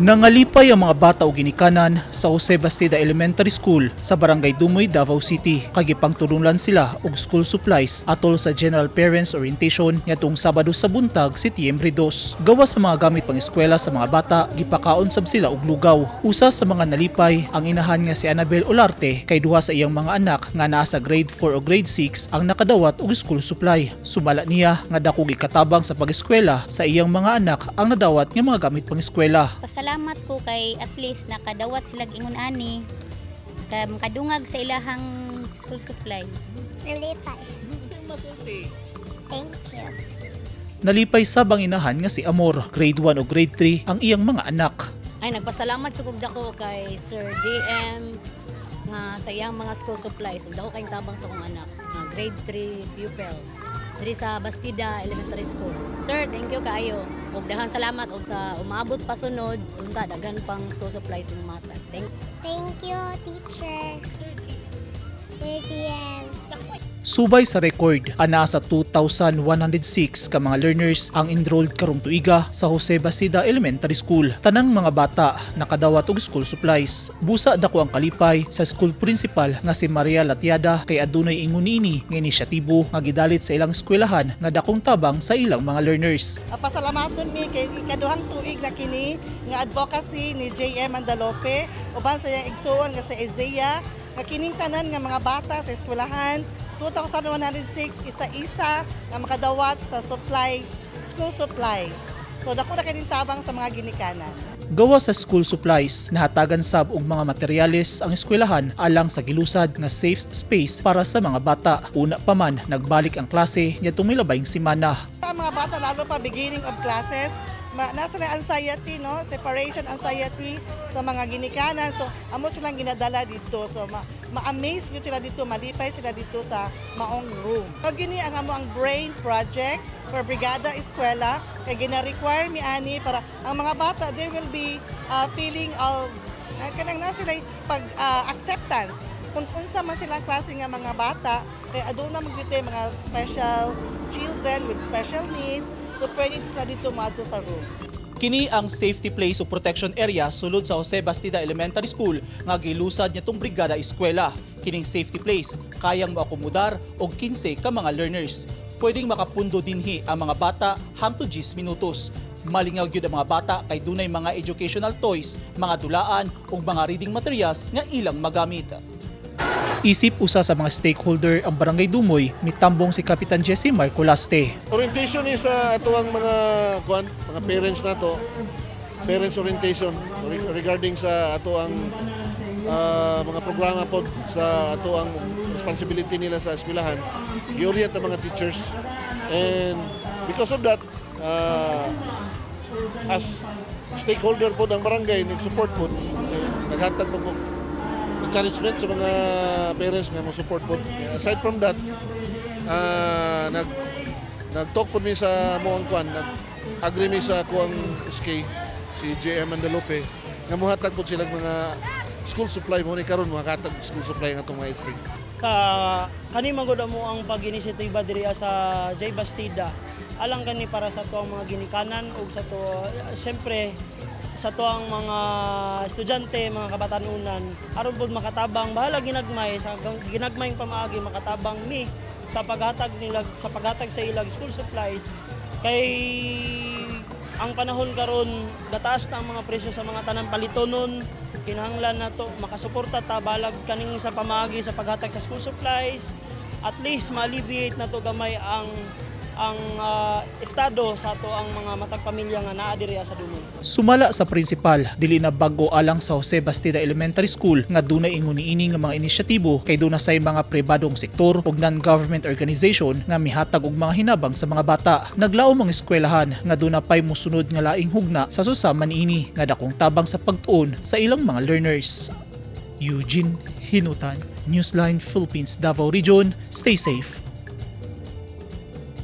Nangalipay ang mga bata o ginikanan sa Jose Bastida Elementary School sa Barangay Dumoy, Davao City. Kagipang tulungan sila og school supplies atol sa General Parents Orientation nitong Sabado sa buntag, Setyembre 2. Gawa sa mga gamit pang eskwela sa mga bata, gipakaon sab sila og lugaw. Usa sa mga nalipay ang inahan nga si Annabel Olarte kay duha sa iyang mga anak nga naa sa grade 4 o grade 6 ang nakadawat og school supply. Sumala niya nga dako gikatabang sa pag-eskwela sa iyang mga anak ang nadawat nga mga gamit pang eskwela. Pasalamat ko kay at least nakadawat sila ingon ani kay makadungag sa ilahang school supply. Nalipay. Thank you. Nalipay sabang inahan nga si Amor, grade 1 o grade 3 ang iyang mga anak. Ay, nagpasalamat sa dako kay Sir JM nga sa iyang mga school supplies. Ug dako kayong tabang sa kong anak nga grade 3 pupil diri sa Bastida Elementary School. Sir, thank you kaayo. Ug daghang salamat og sa umabot pa sunod, unta daghan pang school supplies ng mata. Thank Thank you, teacher. Sir DM. Subay sa record, ana sa 2,106 ka mga learners ang enrolled karong tuiga sa Jose Basida Elementary School. Tanang mga bata nakadawat og school supplies. Busa dako ang kalipay sa school principal nga si Maria Latiada kay adunay ingon niini nga inisyatibo nga gidalit sa ilang eskwelahan nga dakong tabang sa ilang mga learners. Pasalamaton mi kay ikaduhang tuig na kini nga advocacy ni JM Andalope uban sa iyang igsuon nga sa Isaiah nga kining tanan nga mga bata sa eskwelahan 2106 isa-isa nga makadawat sa supplies school supplies so dako na kining tabang sa mga ginikanan Gawa sa school supplies, nahatagan sab og mga materyales ang eskwelahan alang sa gilusad nga safe space para sa mga bata. Una pa man nagbalik ang klase nitong milabayng semana. ang mga bata lalo pa beginning of classes ma, nasa na anxiety no? Separation anxiety sa mga ginikanan. So amo silang ginadala dito. So ma, ma-amaze gyud sila dito malipay sila dito sa maong room. So gini ang amo ang brain project for Brigada Eskwela. Kay gina-require mi ani para ang mga bata they will be uh, feeling of kanang na sila pag uh, acceptance kung unsa man silang klase nga mga bata. Kay aduna magyute mga special children with special needs so pwede sila dito mato sa room Kini ang safety place o protection area sulod sa Jose Bastida Elementary School nga gilusad nitong brigada eskwela. Kining safety place kayang maakomodar og 15 ka mga learners. Pwedeng makapundo dinhi ang mga bata hangtod 10 minutos. Malingaw gyud ang mga bata kay dunay mga educational toys, mga dulaan ug mga reading materials nga ilang magamit. Isip usa sa mga stakeholder ang Barangay Dumoy, mitambong si Kapitan Jesse Marcolaste. Orientation is uh, ato ang mga kuan, mga parents nato. Parents orientation re- regarding sa ato ang uh, mga programa pod sa ato ang responsibility nila sa eskwelahan. Gi-orient ang mga teachers. And because of that, uh, as stakeholder po ng barangay, nag-support po, naghatag po po encouragement sa mga parents nga mo support po. Aside from that, ah nag nag-talk po mi sa moang kwan, nag-agree mi sa kuang SK, si JM Andalope, nga muhatag po silang mga school supply mo ni karon makatag school supply nga itong mga SK. sa kani magud mo ang pag-inisyatiba diri sa J Bastida alang kani para sa tuang mga ginikanan ug sa to syempre sa tuang mga estudyante, mga kabatanunan aron pud makatabang. Bahala ginagmay sa ginagmayng pamaagi makatabang mi sa paghatag nila sa paghatag sa ilag school supplies. Kay ang panahon karon gataas na ang mga presyo sa mga tanang palitonon kinahanglan na to makasuporta ta balag kaning sa pamaagi sa paghatag sa school supplies. At least ma-alleviate na to gamay ang ang ah, estado sa to ang mga matag pamilya nga naa diri sa Dumoy. Sumala sa principal, dili na bago alang sa Jose Bastida Elementary School nga dunay ingon niini nga mga inisyatibo kay duna say mga pribadong sektor ug non-government organization nga mihatag og mga hinabang sa mga bata. Naglaom ang eskwelahan nga duna pay musunod nga laing hugna sa susama niini nga dakong tabang sa pagtuon sa ilang mga learners. Eugene Hinutan, Newsline Philippines Davao Region. Stay safe.